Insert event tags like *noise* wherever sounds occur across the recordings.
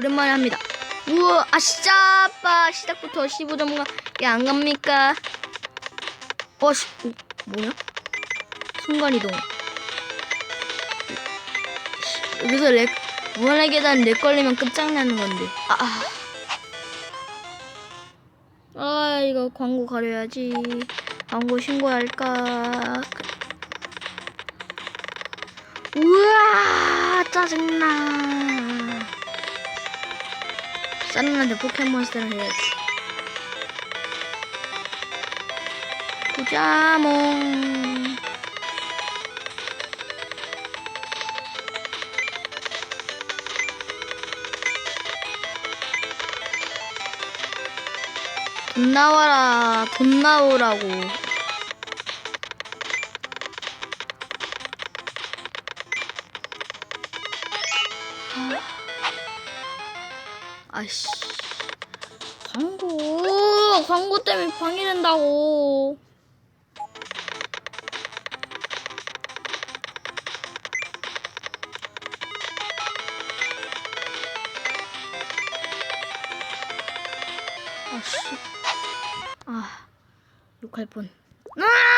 오랜만에 합니다. 우와, 아, 시작봐. 시작부터 15점가, 안 갑니까? 어, 씨, 오, 뭐야? 순간이동. 씨, 여기서 렉, 무한의 계단 렉 걸리면 끝장나는 건데. 아, 아. 아, 이거 광고 가려야지. 광고 신고할까? 우와, 짜증나. 싼한테 포켓몬스터를 해야지. 보자몽. 돈 나와라. 돈 나오라고. 아 이씨. 광고. 광고 때문에 방해된다고. 아씨. 아. 욕할 뻔. 아!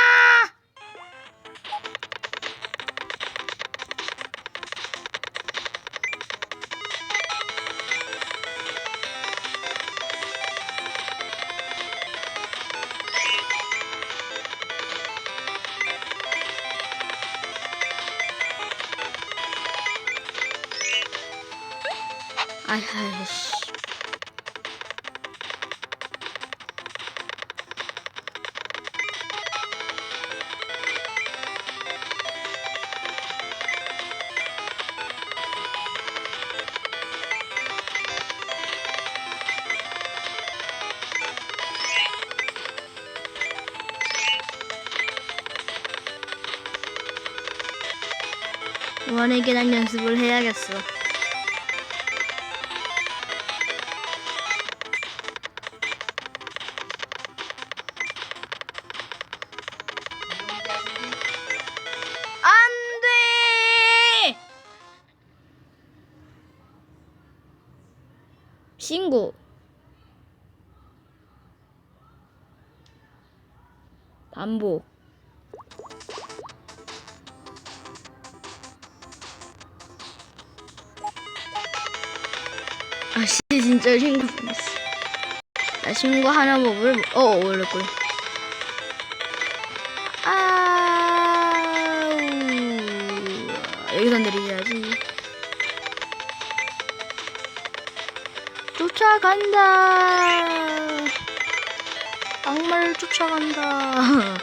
아이, 아이씨. 원의 계단 연습을 해야겠어. 신고. 반복. 아씨 진짜 신고 나 신고하는 법을 모- 어 원래 꿀 아우 여기서 내리자 쫓아간다. 악마를 쫓아간다. *laughs*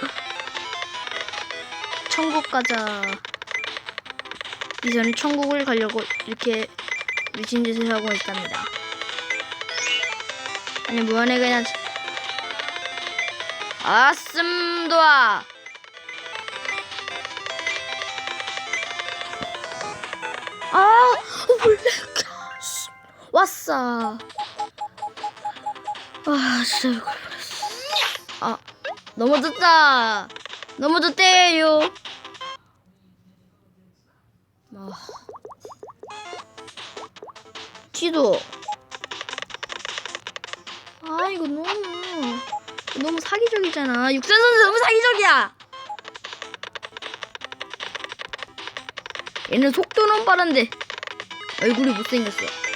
천국 가자. 이전 천국을 가려고 이렇게 미친 짓을 하고 있답니다. 아니 무한에 그냥. 아슴도아 아 원래 이렇게 왔어. 아 진짜 이걸 버렸어 아 넘어졌다 넘어졌대요 아 지도. 아 이거 너무 너무 사기적이잖아. 육선 선수 너무 사기적이야. 얘는 속도는 빠른데 얼굴이 못생겼어.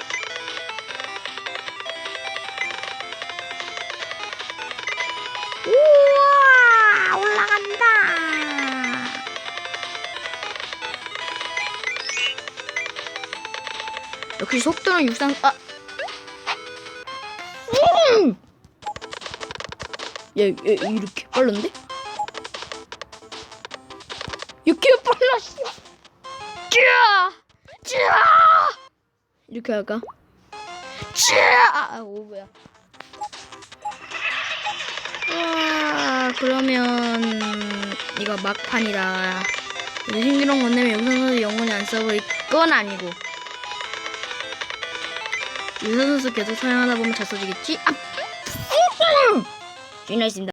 역시 속도는 육상 아. 음! 얘, 얘 이렇게 빠른데? 이렇게 빨라 씨. 쭈아! 쭈아! 이렇게 할까? 쭈아! 아, 오 뭐야? 와, 그러면 이거 막판이다. 이거 신기록 못 내면 영상 선수 영원히 안 써버릴 건 아니고. 유선 선수 계속 사용하다 보면 잘 써지겠지? 아! 쥐나 있습니다.